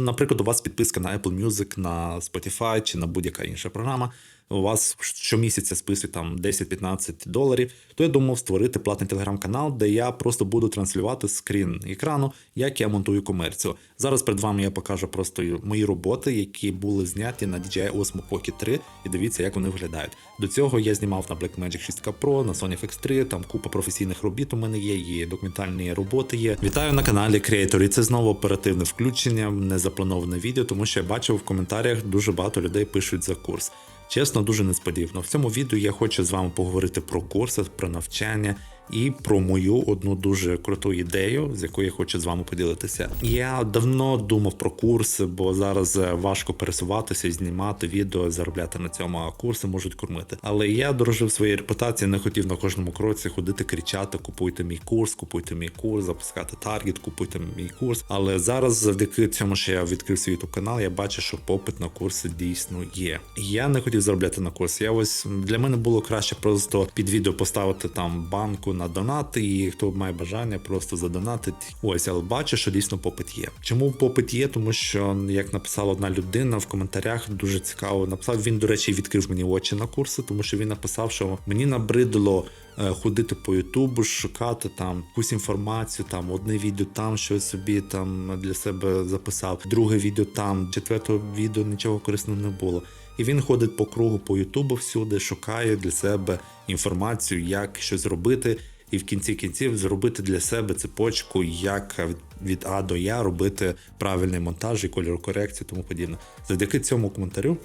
Наприклад, у вас підписка на Apple Music, на Spotify чи на будь-яка інша програма. У вас щомісяця списують там 10-15 доларів, то я думав створити платний телеграм-канал, де я просто буду транслювати скрін екрану, як я монтую комерцію. Зараз перед вами я покажу просто мої роботи, які були зняті на DJI Osmo Pocket 3, і дивіться, як вони виглядають. До цього я знімав на Blackmagic 6 Pro, на Sony FX3, там купа професійних робіт у мене є, і документальні роботи є. Вітаю на каналі Creator, і це знову оперативне включення, незаплановане відео, тому що я бачив в коментарях дуже багато людей пишуть за курс. Чесно, дуже несподівано. В цьому відео я хочу з вами поговорити про курси, про навчання і про мою одну дуже круту ідею, з якою я хочу з вами поділитися. Я давно думав про курси, бо зараз е, важко пересуватися, знімати відео, заробляти на цьому, а курси можуть кормити. Але я дорожив своєї репутації, не хотів на кожному кроці ходити, кричати: купуйте мій курс, купуйте мій курс, запускати таргет, купуйте мій курс. Але зараз, завдяки цьому, що я відкрив свій youtube канал, я бачу, що попит на курси дійсно є. Я не хотів заробляти на курси. Я ось для мене було краще просто під відео поставити там банку на донати, і хто має бажання, просто задонатить. Ось, але бачу, що дійсно попит є. Чому попит є? Тому що як написала одна людина в коментарях, дуже цікаво написав. Він, до речі, відкрив мені очі на курси, тому що він написав, що мені набридло. е, Ходити по Ютубу, шукати там якусь інформацію, там одне відео там щось собі там для себе записав, друге відео там, четвертого відео нічого корисного не було. І він ходить по кругу по Ютубу всюди, шукає для себе інформацію, як щось робити, і в кінці кінців зробити для себе цепочку, як від А до Я робити правильний монтаж і кольорокорекцію, тому подібне. Завдяки цьому коментарю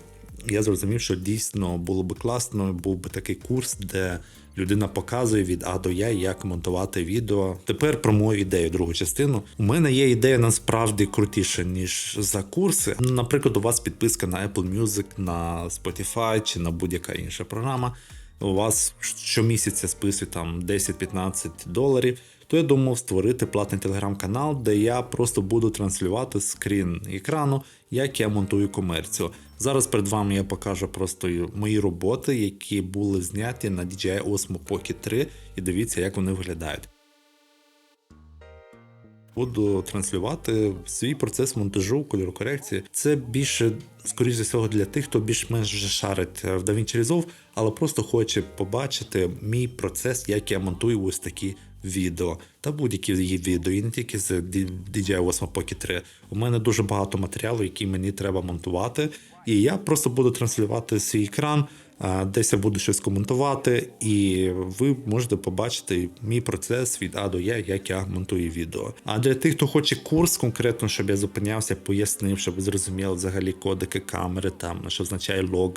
я зрозумів, що дійсно було би класно, був би такий курс, де людина показує від А до Я, як монтувати відео. Тепер про мою ідею, другу частину. У мене є ідея насправді крутіша, ніж за курси. Наприклад, у вас підписка на Apple Music, на Spotify чи на будь-яка інша програма. У вас щомісяця списують там 10-15 доларів. То я думав створити платний телеграм-канал, де я просто буду транслювати скрін екрану, як я монтую комерцію. Зараз перед вами я покажу просто мої роботи, які були зняті на DJI Osmo Pocket 3, і дивіться, як вони виглядають. Буду транслювати свій процес монтажу, кольорокорекції. Це більше, скоріш за всього, для тих, хто більш-менш вже шарить в DaVinci Resolve, але просто хоче побачити мій процес, як я монтую ось такі відео та будь-які її відео, і не тільки з DJI Osmo Pocket 3. У мене дуже багато матеріалу, який мені треба монтувати, і я просто буду транслювати свій екран. Десь я буду щось коментувати, і ви можете побачити мій процес від А до Я, як я монтую відео. А для тих, хто хоче курс, конкретно, щоб я зупинявся, пояснив, щоб ви зрозуміли взагалі кодики камери, там що означає лог.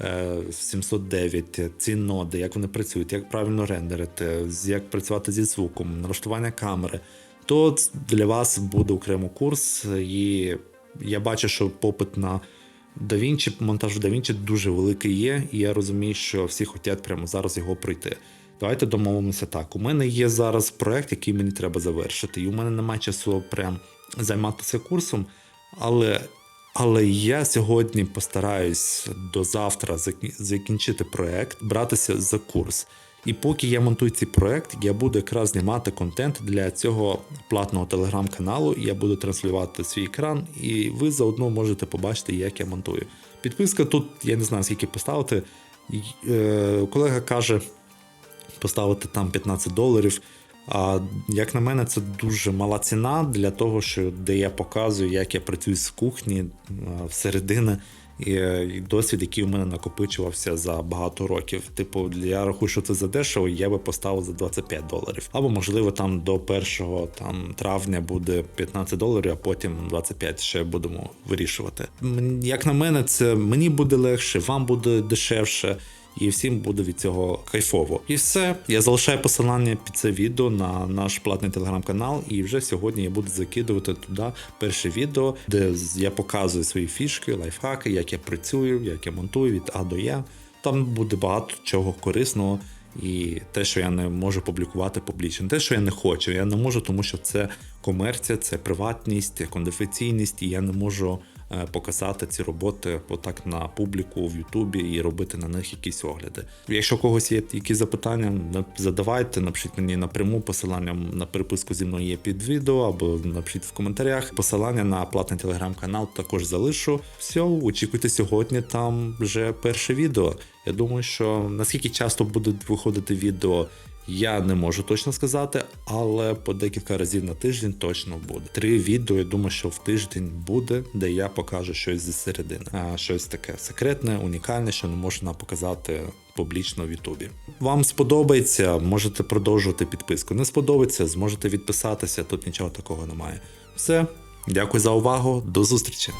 Е, 709, ці ноди, як вони працюють, як правильно рендерити, як працювати зі звуком, налаштування камери, то для вас буде окремо курс, і я бачу, що попит на DaVinci, монтаж DaVinci дуже великий є, і я розумію, що всі хочуть прямо зараз його пройти. Давайте домовимося так. У мене є зараз проект, який мені треба завершити, і у мене немає часу прям займатися курсом, але, але я сьогодні постараюсь до завтра закінчити проект, братися за курс. І поки я монтую цей проект, я буду якраз знімати контент для цього платного телеграм-каналу. Я буду транслювати свій екран, і ви заодно можете побачити, як я монтую. Підписка тут, я не знаю, скільки поставити. Е, колега каже, поставити там 15 доларів. А як на мене, це дуже мала ціна для того, що де я показую, як я працюю з кухні а, всередини. Е, і досвід, який у мене накопичувався за багато років. Типу, я рахую, що це за дешево, я би поставив за 25 доларів. Або, можливо, там до 1 там, травня буде 15 доларів, а потім 25 ще будемо вирішувати. Як на мене, це мені буде легше, вам буде дешевше і всім буде від цього кайфово. І все. Я залишаю посилання під це відео на наш платний телеграм-канал, і вже сьогодні я буду закидувати туди перше відео, де я показую свої фішки, лайфхаки, як я працюю, як я монтую від А до Я. Там буде багато чого корисного. І те, що я не можу публікувати публічно, те, що я не хочу, я не можу, тому що це комерція, це приватність, конфіденційність, і я не можу показати ці роботи отак на публіку в Ютубі і робити на них якісь огляди. Якщо у когось є якісь запитання, задавайте, напишіть мені напряму посилання на переписку зі мною є під відео або напишіть в коментарях. Посилання на платний телеграм-канал також залишу. Все, очікуйте сьогодні. Там вже перше відео. Я думаю, що наскільки часто будуть виходити відео. Я не можу точно сказати, але по декілька разів на тиждень точно буде. Три відео, я думаю, що в тиждень буде, де я покажу щось зі середини. А, щось таке секретне, унікальне, що не можна показати публічно в Ютубі. Вам сподобається, можете продовжувати підписку. Не сподобається, зможете відписатися. Тут нічого такого немає. Все, дякую за увагу, до зустрічі.